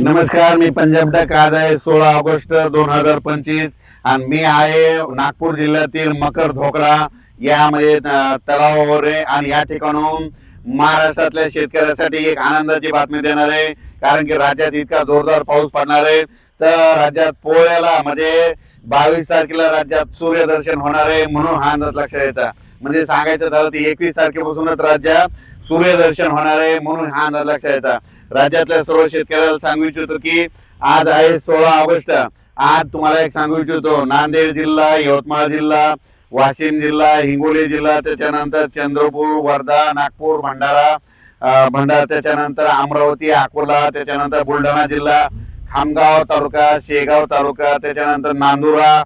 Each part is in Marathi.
नमस्कार मी पंजाब डक आज आहे सोळा ऑगस्ट दोन हजार पंचवीस आणि मी आहे नागपूर जिल्ह्यातील मकर धोकडा यामध्ये अं, तलावावर आहे आणि या ठिकाणून महाराष्ट्रातल्या शेतकऱ्यासाठी एक आनंदाची बातमी देणार आहे. कारण की राज्यात इतका जोरदार पाऊस पडणार आहे. तर राज्यात पोळ्याला म्हणजे बावीस तारखेला राज्यात सूर्यदर्शन होणार आहे म्हणून हा अंदाज लक्षात येतात म्हणजे सांगायचं झालं तर एकवीस तारखेपासूनच राज्यात सूर्यदर्शन होणार आहे म्हणून हा अंदाज लक्षात येतात राज्यातल्या सर्व शेतकऱ्याला सांगू इच्छितो की आज आहे सोळा ऑगस्ट. आज तुम्हाला एक सांगू इच्छितो. नांदेड जिल्हा यवतमाळ जिल्हा वाशिम जिल्हा हिंगोली जिल्हा त्याच्यानंतर चंद्रपूर वर्धा नागपूर भंडारा भंडारा त्याच्यानंतर अमरावती अकोला त्याच्यानंतर बुलढाणा जिल्हा खामगाव तालुका शेगाव तालुका त्याच्यानंतर नांदुरा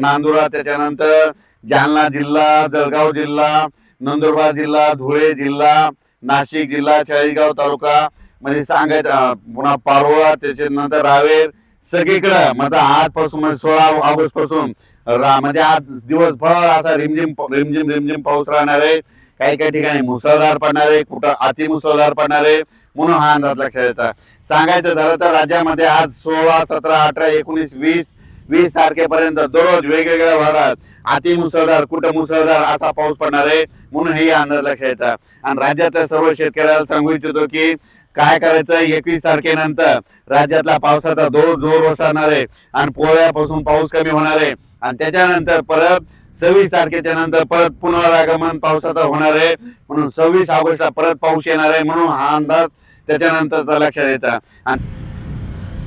नांदुरा त्याच्यानंतर जालना जिल्हा जळगाव जिल्हा नंदुरबार जिल्हा धुळे जिल्हा नाशिक जिल्हा चाळीसगाव तालुका म्हणजे सांगायचं पुन्हा पारोळा त्याच्यानंतर रावेर सगळीकडं म्हणजे आजपासून म्हणजे सोळा ऑगस्टपासून म्हणजे आज दिवसभर असा रिमझिम रिमझिम रिमझिम पाऊस राहणार आहे. काही काही ठिकाणी मुसळधार पडणार आहे कुठं अति मुसळधार पडणार आहे म्हणून हा अंदाज लक्षात येतात सांगायचं झालं तर राज्यामध्ये आज सोळा सतरा अठरा एकोणीस वीस वीस तारखेपर्यंत दररोज वेगवेगळ्या भागात अति मुसळधार कुठं मुसळधार असा पाऊस पडणार आहे म्हणून हे अंदाज लक्षात येतात आणि राज्यातल्या सर्व शेतकऱ्याला सांगू इच्छितो की काय करायचं एकवीस तारखेनंतर? राज्यातला पावसाचा जोर जोर ओसरणार आहे आणि पोळ्यापासून पाऊस कमी होणार. आहे आणि त्याच्यानंतर परत सव्वीस तारखेच्या नंतर परत पुनरागमन पावसाचा होणार. आहे म्हणून सव्वीस ऑगस्टला परत पाऊस येणार आहे म्हणून हा अंदाज त्याच्यानंतरचा लक्षात येतं. आणि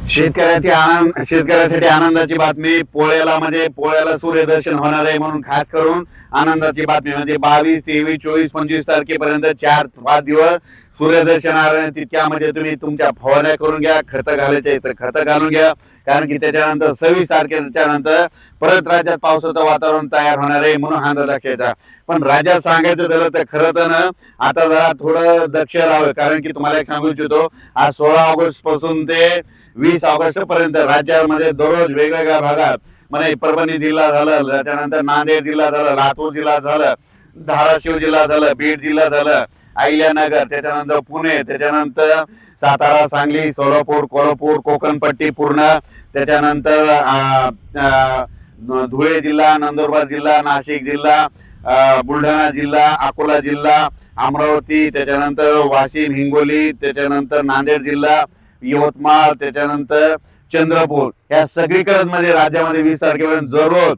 शेतकऱ्याची आनंद शेतकऱ्यासाठी आनंदाची बातमी पोळ्याला म्हणजे पोळ्याला सूर्यदर्शन होणार आहे म्हणून खास करून आनंदाची बातमी म्हणजे बावीस तेवीस चोवीस पंचवीस तारखेपर्यंत चार पाच दिवस सूर्यदर्शन तितक्यामध्ये तुम्ही तुमच्या फवारण्या करून घ्या खत घालायचे तर खतं घालून घ्या. कारण की त्याच्यानंतर सव्वीस तारखेच्या नंतर परत राज्यात पावसाचं वातावरण तयार होणार आहे म्हणून हा अंदाज लक्षात येतात पण राज्यात सांगायचं झालं तर खरं तर ना आता जरा थोडं दक्ष राहावं. कारण की तुम्हाला एक सांगू इच्छितो आज सोळा ऑगस्टपासून ते वीस ऑगस्ट पर्यंत राज्यामध्ये दररोज वेगवेगळ्या भागात म्हणजे परभणी जिल्हा झालं त्याच्यानंतर नांदेड जिल्हा झालं लातूर जिल्हा झालं धाराशिव जिल्हा झालं बीड जिल्हा झालं अहिल्यानगर त्याच्यानंतर पुणे त्याच्यानंतर सातारा सांगली सोलापूर कोल्हापूर कोकणपट्टी पूर्ण त्याच्यानंतर धुळे जिल्हा नंदुरबार जिल्हा नाशिक जिल्हा बुलढाणा जिल्हा अकोला जिल्हा अमरावती त्याच्यानंतर वाशिम हिंगोली त्याच्यानंतर नांदेड जिल्हा यवतमाळ त्याच्यानंतर चंद्रपूर. या सगळीकडं म्हणजे राज्यामध्ये वीस तारखेपर्यंत दररोज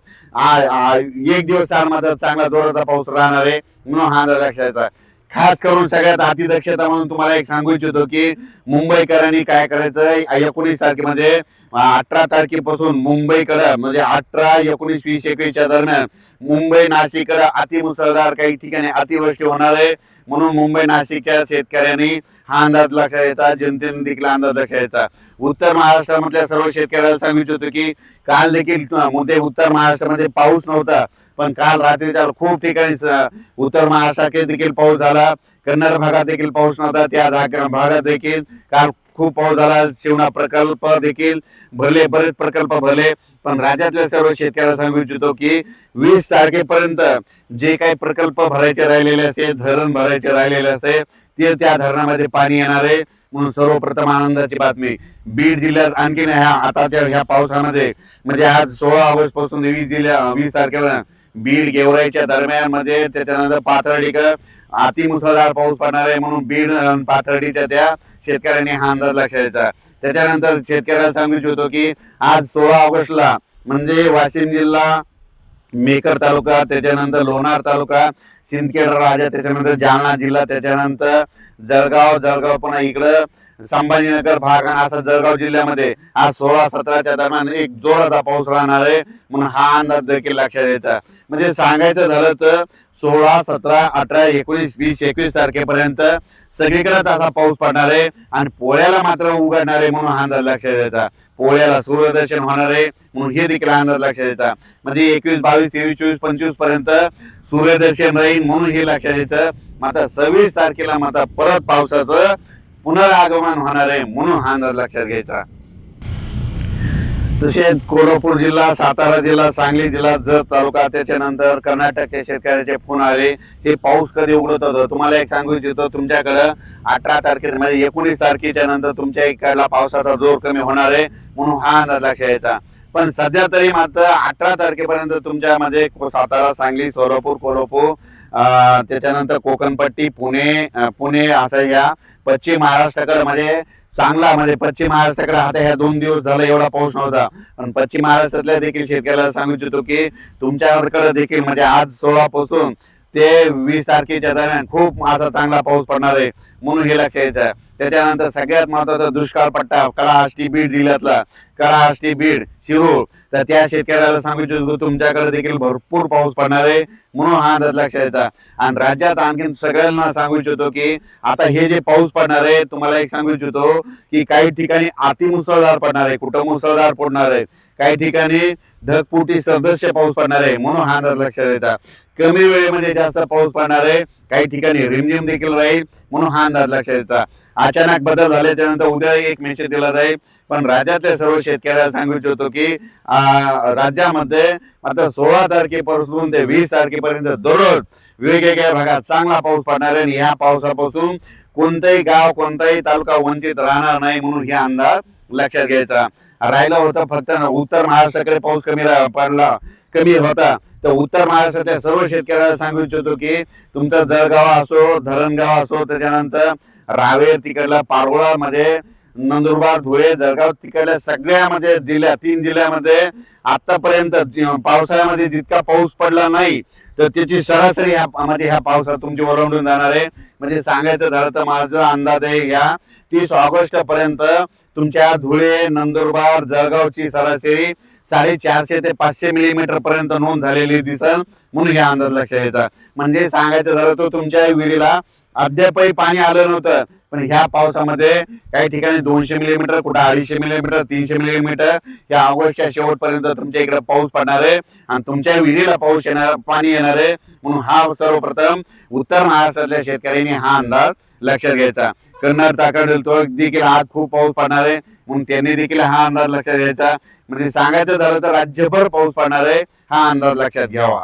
एक दिवस चार मात्र चांगला जोराचा पाऊस राहणार आहे. म्हणून हा अंदाज लक्षात येतात. खास करून सगळ्यात अतिदक्षता म्हणून तुम्हाला एक सांगू इच्छितो की मुंबईकरांनी काय करायचं एकोणीस तारखेमध्ये अठरा तारखेपासून मुंबईकडं म्हणजे अठरा एकोणीस वीस एकवीसच्या दरम्यान मुंबई नाशिककडे अतिमुसळधार काही ठिकाणी अतिवृष्टी होणार आहे. म्हणून मुंबई नाशिकच्या शेतकऱ्यांनी हा अंदाज लक्षात येतात जनतेने देखील अंदाज लक्षात येतात उत्तर महाराष्ट्रामधल्या सर्व शेतकऱ्याला सांगू इच्छितो की काल देखील मध्ये उत्तर महाराष्ट्रामध्ये पाऊस नव्हता. पण काल रात्रीच्या खूप ठिकाणी उत्तर महाराष्ट्रात देखील पाऊस झाला. कन्नड भागात देखील पाऊस नव्हता. त्या भागात देखील काल खूप पाऊस झाला. शिवणा प्रकल्प देखील भरले बरेच प्रकल्प भरले. पण राज्यातल्या सर्व शेतकऱ्याला सांगू इच्छितो की वीस तारखेपर्यंत जे काही प्रकल्प भरायचे राहिलेले असेल धरण भरायचे राहिलेले असेल ते त्या धरणामध्ये पाणी येणार आहे. म्हणून सर्वप्रथम आनंदाची बातमी. बीड जिल्ह्यात आणखीन ह्या आताच्या ह्या पावसामध्ये म्हणजे आज सोळा ऑगस्टपासून वीस जिल्ह्या वीस तारखेला बीड गेवराईच्या दरम्यानमध्ये त्याच्यानंतर पाथर्डीकर अति मुसळधार पाऊस पडणार आहे म्हणून बीड पाथर्डीच्या त्या शेतकऱ्यांनी हा अंदाज लक्षात द्यायचा त्याच्यानंतर शेतकऱ्याला सांगू इच्छितो की आज सोळा ऑगस्टला म्हणजे वाशिम जिल्हा मेकर तालुका त्याच्यानंतर लोणार तालुका सिंदखेड राजा त्याच्यानंतर जालना जिल्हा त्याच्यानंतर जळगाव जळगाव पुन्हा इकडं संभाजीनगर भाग आणि असं जळगाव जिल्ह्यामध्ये आज सोळा सतराच्या दरम्यान एक जोराचा पाऊस राहणार आहे. म्हणून हा अंदाज देखील लक्षात येतात म्हणजे सांगायचं झालं तर सोळा सतरा अठरा एकोणीस वीस एकवीस तारखेपर्यंत सगळीकडेच असा पाऊस पडणार आहे आणि पोळ्याला मात्र उघडणार आहे म्हणून हा अंदाज लक्षात येतात पोळ्याला सूर्यदर्शन होणार आहे म्हणून हे देखील अंदाज लक्षात येतात म्हणजे एकवीस बावीस तेवीस चोवीस पंचवीसपर्यंत सूर्यदर्शन राहील म्हणून हे लक्षात येतं. मात्र सव्वीस तारखेला मात्र परत पावसाचं पुनरागमन होणार आहे म्हणून हा अंदाज लक्षात घ्यायचा. तसेच कोल्हापूर जिल्हा सातारा जिल्हा सांगली जिल्हा जत तालुका त्याच्यानंतर कर्नाटकच्या शेतकऱ्याचे फोन आले. हे पाऊस कधी उघडत होतं? तुम्हाला एक सांगू इच्छितो तुमच्याकडं अठरा तारखे म्हणजे एकोणीस तारखेच्या नंतर तुमच्या इकडला पावसाचा जोर कमी होणार आहे म्हणून हा अंदाज लक्षात यायचा पण सध्या तरी मात्र अठरा तारखेपर्यंत तुमच्यामध्ये सातारा सांगली सोलापूर कोल्हापूर त्याच्यानंतर कोकणपट्टी पुणे पुणे असं या. पश्चिम महाराष्ट्राकडे म्हणजे चांगला म्हणजे पश्चिम महाराष्ट्राकडे आता ह्या दोन दिवस झाला एवढा पाऊस नव्हता. पण पश्चिम महाराष्ट्रातल्या देखील शेतकऱ्याला सांगू इच्छितो की तुमच्याकडे देखील म्हणजे आज सोळा पासून ते वीस तारखेच्या दरम्यान खूप असा चांगला पाऊस पडणार आहे म्हणून हे लक्षात यायचं त्याच्यानंतर सगळ्यात महत्त्वाचा दुष्काळ पट्टा कळाहष्टी बीड जिल्ह्यातला. कळाहष्टी बीड शिरूळ. तर त्या शेतकऱ्याला सांगू इच्छितो तुमच्याकडे देखील भरपूर पाऊस पडणार आहे म्हणून हा अंदाज लक्षात यायचा आणि राज्यात आणखीन सगळ्यांना सांगू इच्छितो की आता हे जे पाऊस पडणार आहे तुम्हाला एक सांगू इच्छितो की काही ठिकाणी अति मुसळधार पडणार आहे कुठं मुसळधार पडणार आहे. काही ठिकाणी ढगपुटी सदस्य पाऊस पडणार आहे म्हणून हा अंदाज लक्षात येतात कमी वेळेमध्ये जास्त पाऊस पडणार आहे काही ठिकाणी रिमझिम देखील राहील म्हणून हा अंदाज लक्षात येतात अचानक बदल झाल्याच्यानंतर उद्या एक मेसेज दिला जाईल. पण राज्यातल्या सर्व शेतकऱ्याला सांगू इच्छितो की राज्यामध्ये आता सोळा तारखेपासून ते वीस तारखेपर्यंत दररोज वेगवेगळ्या भागात चांगला पाऊस पडणार आहे आणि या पावसापासून कोणतंही गाव कोणताही तालुका वंचित राहणार नाही म्हणून हे अंदाज लक्षात घ्यायचा. राहिला होता फक्त उत्तर महाराष्ट्राकडे पाऊस कमी पडला कमी होता. तर उत्तर महाराष्ट्रातल्या सर्व शेतकऱ्याला सांगू इच्छितो की तुमचा जळगाव असो धरणगाव असो त्याच्यानंतर रावेर तिकडला पारोळा मध्ये नंदुरबार धुळे जळगाव तिकडल्या सगळ्या म्हणजे जिल्ह्या तीन जिल्ह्यामध्ये आतापर्यंत पावसाळ्यामध्ये जितका पाऊस पडला नाही तर त्याची सरासरी ह्या मध्ये ह्या पावसात तुमची ओलांडून जाणार आहे. म्हणजे सांगायचं झालं तर माझा अंदाज आहे ह्या तीस ऑगस्ट पर्यंत तुमच्या धुळे नंदुरबार जळगावची सरासरी साडेचारशे ते पाचशे मिलीमीटर पर्यंत नोंद झालेली दिसल म्हणून हे अंदाज लक्षात येतात म्हणजे सांगायचं झालं तर तुमच्या विहिरीला अद्यापही पाणी आलं नव्हतं. पण ह्या पावसामध्ये काही ठिकाणी दोनशे मिलीमीटर कुठं अडीचशे मिलीमीटर तीनशे मिलीमीटर या ऑगस्टच्या शेवटपर्यंत तुमच्या इकडे पाऊस पडणार आहे आणि तुमच्या विहिरीला पाऊस येणार पाणी येणार आहे. म्हणून हा सर्वप्रथम उत्तर महाराष्ट्रातल्या शेतकऱ्यांनी हा अंदाज लक्षात घ्यायचा. कर्नाटकाकडे तो देखील आज खूप पाऊस पडणार आहे. म्हणून त्यांनी देखील हा अंदाज लक्षात घ्यायचा. म्हणजे सांगायचं झालं तर राज्यभर पाऊस पडणार आहे. हा अंदाज लक्षात घ्यावा.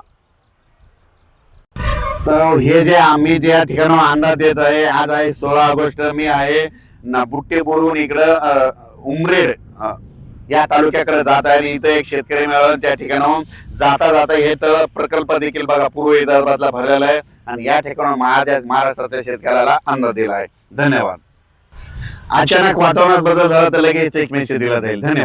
तर हे जे आम्ही ज्या ठिकाणी अंदाज देत आहे आज आहे सोळा ऑगस्ट मी आहे ना बुट्टे इकडं उमरेड या तालुक्याकडे जात आहे आणि इथं एक शेतकरी मिळाला त्या ठिकाणाहून जाता जाता हे तर प्रकल्प देखील बघा पूर्व विदर्भातला भरलेला आहे. आणि या ठिकाणी महाराजा महाराष्ट्रातल्या शेतकऱ्याला अन्न दिला आहे धन्यवाद. अचानक वातावरणात बदल झाला तर लगेच एक मेसेज दिला जाईल. धन्यवाद.